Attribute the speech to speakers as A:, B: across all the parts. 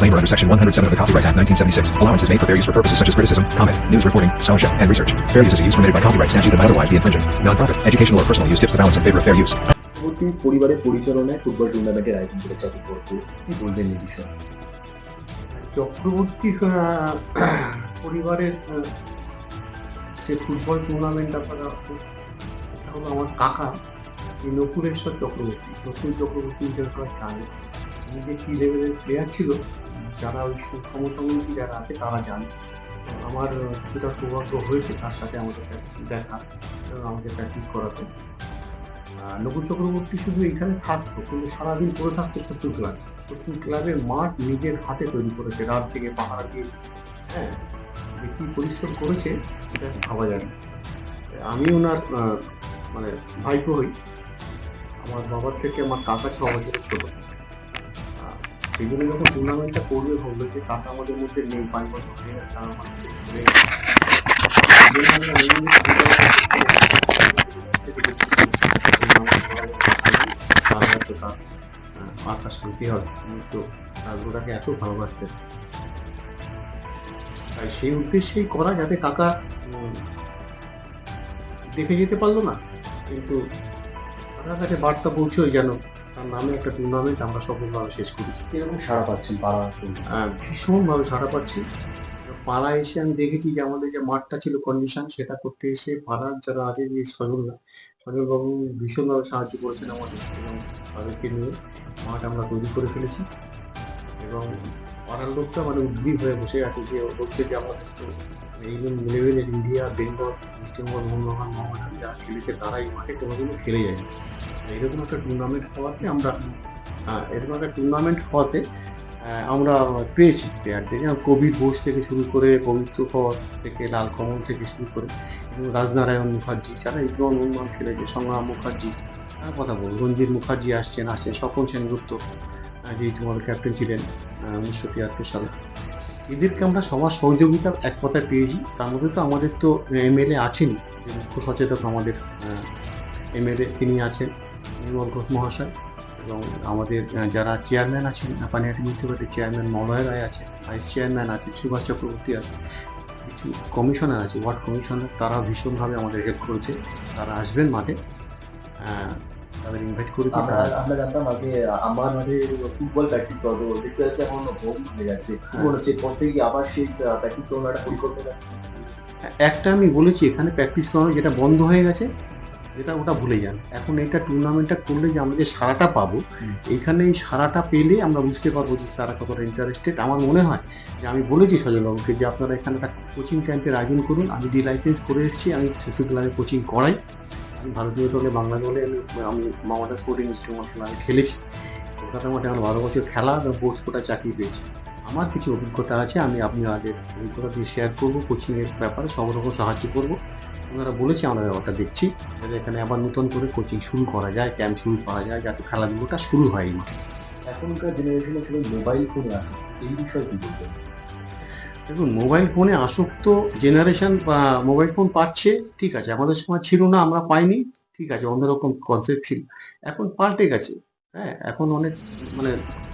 A: disclaimer under Section 107 of the Copyright Act 1976. Allowance is made for fair use for purposes such as criticism, comment, news reporting, scholarship, and research. Fair use is a use permitted by copyright statute that might otherwise be infringing. Non-profit, educational, or personal use tips the balance in favor of fair use.
B: পরবর্তী পরিবারের পরিচালনায় football টুর্নামেন্টের আয়োজন করেছে চক্রবর্তী কি বলবেন এই বিষয়ে
C: চক্রবর্তী আহ, পরিবারের আহ, যে ফুটবল টুর্নামেন্ট আপনারা এটা হলো আমার কাকা শ্রী নকুলেশ্বর চক্রবর্তী নকুল চক্রবর্তী হিসেবে সবাই জানে উনি যে কি লেভেলের প্লেয়ার ছিল যারা ওই সম- সমসাময়িকী যারা আছে, তারা জানে। আমার কিছুটা সৌভাগ্য হয়েছে তার সাথে আমাদের দেখা, এবং আমাকে প্র্যাকটিস করাতে। নকুল চক্রবর্তী শুধু এখানে থাকতো, কিন্তু সারাদিন পড়ে থাকতো শত্রু ক্লাব। শত্রু ক্লাবের মাঠ নিজের হাতে তৈরি করেছে, রাত জেগে পাহারা দিয়ে। হ্যাঁ যে কী পরিশ্রম করেছে, এটা ভাবা যায় আমি ওনার মানে ভাইপো হই। আমার বাবার থেকে আমার কাকা ছ বছরের ছোট। সেই জন্য যখন টুর্নামেন্টটা করবে ভাবলো যে কাকা আমাদের মধ্যে নেই পাঁচ বছর হয়ে গেছে আহ, আত্মা শান্তি উনি তো আগ্রহটাকে এত ভালোবাসতেন তাই সেই উদ্দেশ্যেই করা যাতে কাকা দেখে যেতে পারল না কিন্তু কাকার কাছে বার্তা পৌঁছই যেন তার নামে একটা টুর্নামেন্ট আমরা সফলভাবে শেষ করেছি।
B: কীরকম সারা পাচ্ছেন পাড়া
C: আহ, ভীষণভাবে সারা পাচ্ছি। পাড়া এসে আমি দেখেছি যে আমাদের যে মাঠটা ছিল কন্ডিশন সেটা করতে এসে পাড়ার যারা আছে যে সজলরা সজলবাবু ভীষণভাবে সাহায্য করেছেন আমাদের এবং তাদেরকে নিয়ে মাঠ আমরা তৈরি করে ফেলেছি। এবং পাড়ার লোকটা মানে উদ্গ্রীব হয়ে বসে আছে যে বলছে যে আমাদের তো লেভেলের ইন্ডিয়া বেঙ্গল ইস্টবেঙ্গল মোহনবাগান মোহামেডান যারা খেলেছে তারা এই মাঠে কোনোদিনও খেলে যায়নি। এরকম একটা টুর্নামেন্ট হওয়াতে আমরা এরকম একটা টুর্নামেন্ট হওয়াতে আমরা পেয়েছি প্লেয়ারদের। যেমন কবি বোস থেকে শুরু করে পবিত্র কর থেকে লাল কমল থেকে শুরু করে এবং রাজনারায়ণ মুখার্জি যারা ইগ্রন উন্মান খেলেছে সংগ্রাম মুখার্জি কথা বলব রঞ্জিত মুখার্জি আসছেন আসছেন স্বপন সেনগুপ্ত আহ, যে তোমাদের ক্যাপ্টেন ছিলেন উনিশশো তিয়াত্তর সালে। এদেরকে আমরা সবার সহযোগিতা এক কথায় পেয়েছি। তার মধ্যে তো আমাদের তো এমএলএ আছেনই মুখ্য সচেতক আমাদের এমএলএ তিনি আছেন নির্মল ঘোষ মহাশয়। এবং আমাদের যারা চেয়ারম্যান আছেন পানিহাটি মিউনিসিপ্যালিটির চেয়ারম্যান মলয় রায় আছে ভাইস চেয়ারম্যান আছে সুভাষ চক্রবর্তী আছে কিছু কমিশনার আছে ওয়ার্ড কমিশনার তারা ভীষণভাবে আমাদের হেল্প করেছে। তারা আসবেন মাঠে তাদের ইনভাইট করেছি
B: আমরা জানতাম আগে আমার মাঠে ফুটবল প্র্যাকটিস হতো দেখতে যাচ্ছে এখন হোম হয়ে যাচ্ছে। হচ্ছে পর থেকে আবার সেই প্র্যাকটিস করার একটা পরিকল্পনা?
C: একটা আমি বলেছি এখানে প্র্যাকটিস করানো যেটা বন্ধ হয়ে গেছে যেটা ওটা ভুলে যান। এখন এটা টুর্নামেন্টটা করলে যে আমরা যে সারাটা পাবো। এইখানে এই সারাটা পেলে আমরা বুঝতে পারব যে তারা কতটা ইন্টারেস্টেড আমার মনে হয় যে আমি বলেছি সজলবাবুকে যে আপনারা এখানে একটা কোচিং ক্যাম্পের আয়োজন করুন। আমি ডি লাইসেন্স করে এসেছি আমি ছোটো ক্লাবে কোচিং করাই। আমি ভারতীয় দলে বাংলা দলে আমি আমি মামাটা স্পোর্টিং ইনস্টিটিউট ক্লাবে খেলেছি। কলকাতা মাঠে আমার বারো বছর খেলা এবং বোর্ড কোটা চাকরি পেয়েছি। আমার কিছু অভিজ্ঞতা আছে আমি আপনি আগে অভিজ্ঞতা দিয়ে শেয়ার করব কোচিংয়ের ব্যাপারে সব রকম সাহায্য করব। ওনারা বলেছে আমরা ব্যাপারটা দেখছি। এখানে আবার নতুন করে কোচিং শুরু করা যায় ক্যাম্প শুরু করা যায় যাতে খেলাধুলোটা শুরু হয়নি
B: এখনকার জেনারেশনে শুধু মোবাইল ফোনে আছে এই বিষয়ে কি বলবেন?
C: দেখুন মোবাইল ফোনে আসক্ত জেনারেশন বা মোবাইল ফোন পাচ্ছে ঠিক আছে। আমাদের সময় ছিল না আমরা পাইনি ঠিক আছে। অন্যরকম কনসেপ্ট ছিল। এখন পাল্টে গেছে। হ্যাঁ এখন অনেক মানে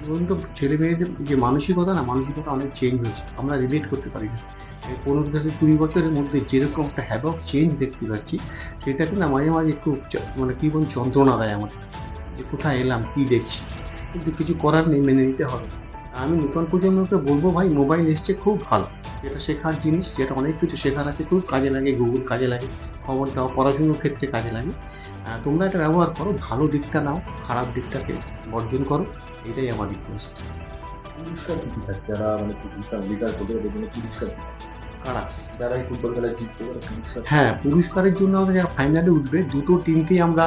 C: বলুন তো ছেলে মেয়েদের যে মানসিকতা না, মানসিকতা অনেক চেঞ্জ হয়েছে। আমরা রিলেট করতে পারি না। পনেরো থেকে কুড়ি বছরের মধ্যে যেরকম একটা হ্যাবক চেঞ্জ দেখতে পাচ্ছি, সেটাকে না মাঝে মাঝে একটু মানে কী বলুন যন্ত্রণা দেয় আমাদের যে কোথায় এলাম, কী দেখছি? কিন্তু কিছু করার নেই, মেনে নিতে হবে আমি নতুন প্রজন্মকে বলব ভাই মোবাইল এসছে খুব ভালো। যেটা শেখার জিনিস, যেটা অনেক কিছু শেখার আছে, খুব কাজে লাগে গুগল কাজে লাগে, খবর দাও, পড়াশুনোর ক্ষেত্রে কাজে লাগে। তোমরা এটা ব্যবহার করো, ভালো দিকটা নাও, খারাপ দিকটাকে বর্জন করো, এটাই আমার রিকোয়েস্ট
B: যারা মানে পুরস্কার, অধিকার করবে থাকে?
C: কারা?
B: যারা এই ফুটবল খেলা জিতবে
C: হ্যাঁ পুরস্কারের জন্য আমরা যারা ফাইনালে উঠবে দুটো টিমকেই আমরা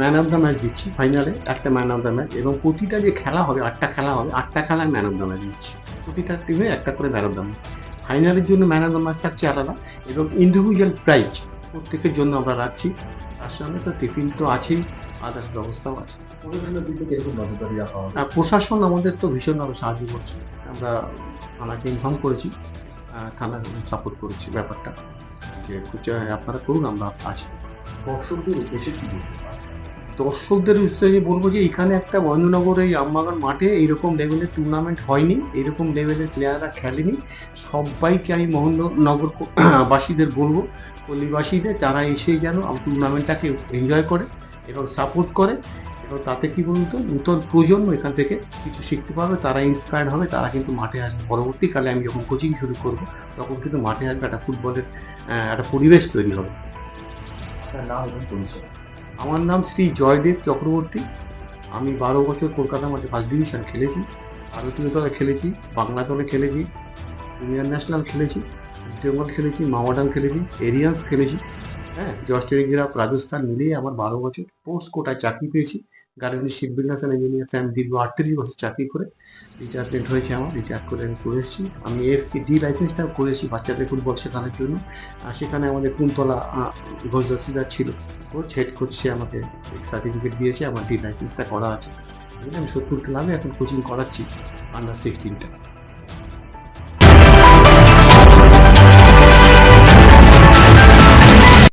C: ম্যান অফ দ্য ম্যাচ দিচ্ছি ফাইনালে একটা ম্যান অফ দ্য ম্যাচ এবং প্রতিটা যে খেলা হবে আটটা খেলা হবে আটটা খেলায় ম্যান অফ দ্য ম্যাচ দিচ্ছি। প্রতিটা টিমে একটা করে ম্যান অফ দ্য ম্যাচ ফাইনালের জন্য ম্যান অফ দ্য ম্যাচ থাকছে আলাদা এবং ইন্ডিভিজুয়াল প্রাইজ প্রত্যেকের জন্য আমরা রাখছি। তার সঙ্গে তো টিফিন তো আছেই আদার্স ব্যবস্থাও আছে। প্রশাসন আমাদের তো ভীষণভাবে সাহায্য করছে। আমরা থানাকে ইনফর্ম করেছি। থানা সাপোর্ট করেছি ব্যাপারটা। যে আপনারা করুন আমরা আছি
B: দর্শকদের উদ্দেশ্যে কি বলতে
C: দর্শকদের উদ্দেশ্যে বলব যে এখানে একটা বন্ধনগর এই আমবাগান মাঠে এইরকম লেভেলের টুর্নামেন্ট হয়নি এরকম লেভেলের প্লেয়াররা খেলেনি। সবাইকে আমি মোহননগর বাসীদের বলব পল্লীবাসীদের যারা এসে যেন টুর্নামেন্টটাকে এনজয় করে এবং সাপোর্ট করে। এবং তাতে কি বলুন তো? নূতন প্রজন্ম এখান থেকে কিছু শিখতে পারবে তারা ইন্সপায়ার্ড হবে, তারা কিন্তু মাঠে আসবে। পরবর্তীকালে আমি যখন কোচিং শুরু করব, তখন কিন্তু মাঠে আসবে একটা ফুটবলের একটা পরিবেশ তৈরি হবে। আমার নাম শ্রী জয়দেব চক্রবর্তী। আমি বারো বছর কলকাতা মাঠে ফার্স্ট ডিভিশন খেলেছি, ভারতীয় দলে খেলেছি, বাংলা দলে খেলেছি জুনিয়র ন্যাশনাল খেলেছি ইস্ট বেঙ্গল খেলেছি মাওয়াডান খেলেছি এরিয়ান্স খেলেছি। হ্যাঁ জর্জ টেলিগ্রাফ রাজস্থান মিলিয়ে আমার বারো বছর পোস্ট কোটায় চাকরি পেয়েছি। গার্ডেন শিপ বিল্ডার্স অ্যান্ড আমি দীর্ঘ আটত্রিশ বছর চাকরি করে রিটায়ারমেন্ট হয়েছে আমার রিটায়ার করে আমি চলে এসেছি। আমি এফসি ডি লাইসেন্সটাও করেছি বাচ্চাদের ফুটবল শেখানোর জন্য। আর সেখানে আমাদের কুন্তলা ঘোষদাসিদার ছিল। কোচ হেড কোচ সে আমাকে সার্টিফিকেট দিয়েছে, আমার ডি লাইসেন্সটা করা আছে। আমি সত্তর ক্লাবে এখন কোচিং করাচ্ছি আন্ডার সিক্সটিনটা